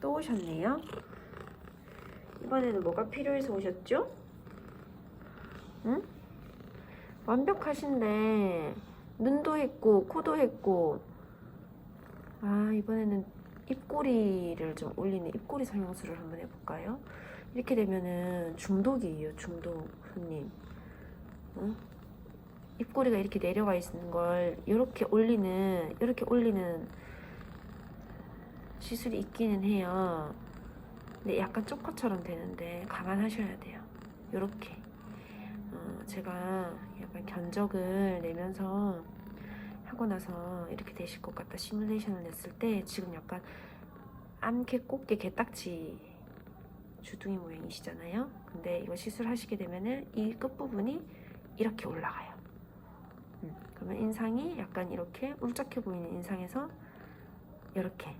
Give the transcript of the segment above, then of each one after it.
또 오셨네요. 이번에는 뭐가 필요해서 오셨죠? 응? 완벽하신데 눈도 했고 코도 했고 아 이번에는 입꼬리를 좀 올리는 입꼬리 성형술을 한번 해볼까요? 이렇게 되면은 중독이에요 중독 손님 응? 입꼬리가 이렇게 내려가 있는 걸 이렇게 올리는 이렇게 올리는 시술이 있기는 해요. 근데 약간 쪼커처럼 되는데 감안하셔야 돼요. 이렇게 어, 제가 약간 견적을 내면서 하고 나서 이렇게 되실 것 같다 시뮬레이션을 냈을 때 지금 약간 암캐 꽃게 개딱지 주둥이 모양이시잖아요. 근데 이거 시술하시게 되면은 이 끝부분이 이렇게 올라가요. 음, 그러면 인상이 약간 이렇게 울적해 보이는 인상에서 이렇게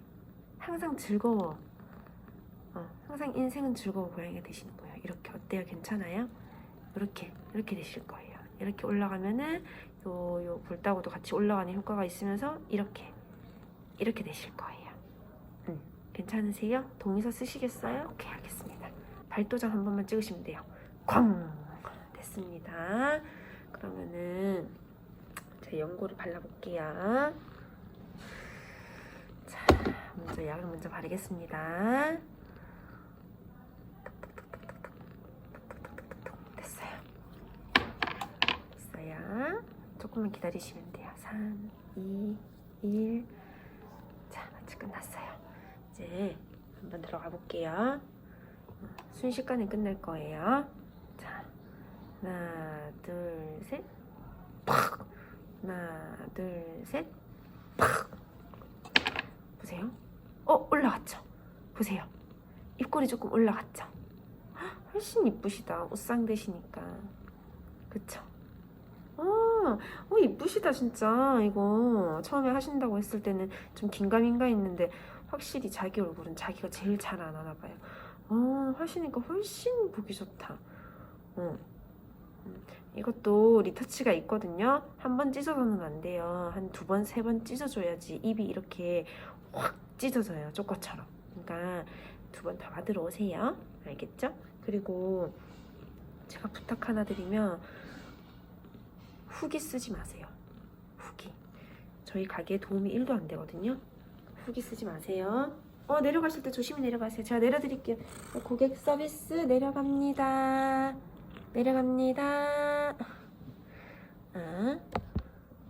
항상 즐거워. 어, 항상 인생은 즐거워 고양이가 되시는 거예요. 이렇게 어때요? 괜찮아요? 이렇게 이렇게 되실 거예요. 이렇게 올라가면은 요, 요 볼따구도 같이 올라가는 효과가 있으면서 이렇게 이렇게 되실 거예요. 음, 괜찮으세요? 동의서 쓰시겠어요? 오케이 알겠습니다. 발도장 한 번만 찍으시면 돼요. 쾅 됐습니다. 그러면은 제 연고를 발라볼게요. 자, 먼저 약을 먼저 바르겠습니다. 됐어요. 됐어요. 조금만 기다리시면 돼요. 3, 2, 1. 자, 마취 끝났어요. 이제 한번 들어가 볼게요. 어, 순식간에 끝낼 거예요. 자, 하나, 둘, 셋. 팍! 하나, 둘, 셋. 팍! 보세요. 어, 올라갔죠? 보세요. 입꼬리 조금 올라갔죠? 헉, 훨씬 이쁘시다. 옷상 되시니까. 그쵸? 어, 어, 이쁘시다, 진짜. 이거 처음에 하신다고 했을 때는 좀 긴가민가 했는데, 확실히 자기 얼굴은 자기가 제일 잘 안 하나 봐요. 어, 하시니까 훨씬 보기 좋다. 어. 음, 이것도 리터치가 있거든요. 한 번 찢어서는 안 돼요. 한 두 번, 세 번 찢어줘야지 입이 이렇게 확 찢어져요. 쪼꼬처럼. 그러니까 두번더 받으러 오세요. 알겠죠? 그리고 제가 부탁 하나 드리면 후기 쓰지 마세요. 후기. 저희 가게에 도움이 1도 안 되거든요. 후기 쓰지 마세요. 어, 내려가실 때 조심히 내려가세요. 제가 내려드릴게요. 고객 서비스 내려갑니다. 내려갑니다. 嗯。